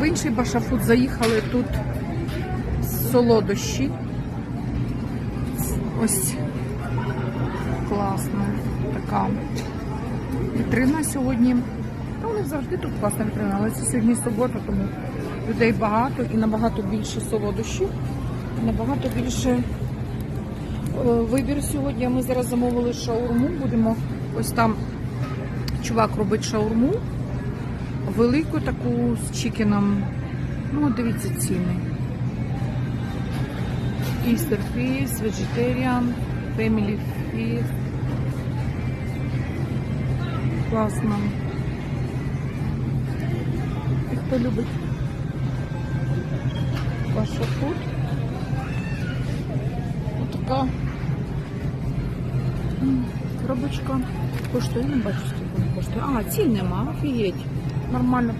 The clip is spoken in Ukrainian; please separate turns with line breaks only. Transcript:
в інший башафут заїхали тут солодощі. Ось класна така вітрина сьогодні. Та у завжди тут класна вітрина, але це сьогодні субота, тому людей багато і набагато більше солодощів, набагато більше е, вибір сьогодні. Ми зараз замовили шаурму. Будемо ось там чувак робить шаурму. Велику таку з чікеном. Ну, дивіться ціни. Easter Feast, Vegetarian, Family Feast. Класно. І хто любить фуд? Отака м, коробочка. Коштує, не бачу, скільки вона коштує. А, цін нема, офігеть. Нормально.